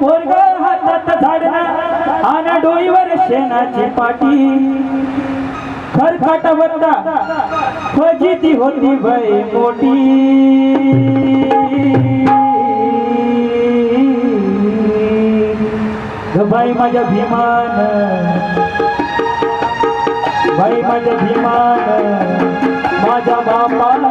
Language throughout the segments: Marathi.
पोरग हातात झाडणा आणि डोईवर शेणाची पाटी. खरखाटावरता फजिती होती भय मोठी. ग बाई माझ्या भीमान बाई माझ्या भीमान माझ्या बापाला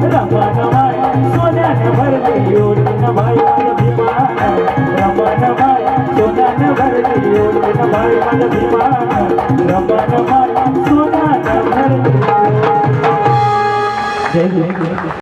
भीमान सोन्याने भरली ओढून बाई माझ्या भीमान रमान सोन्याने भरली माझ्या सोन्याने भरली जय जय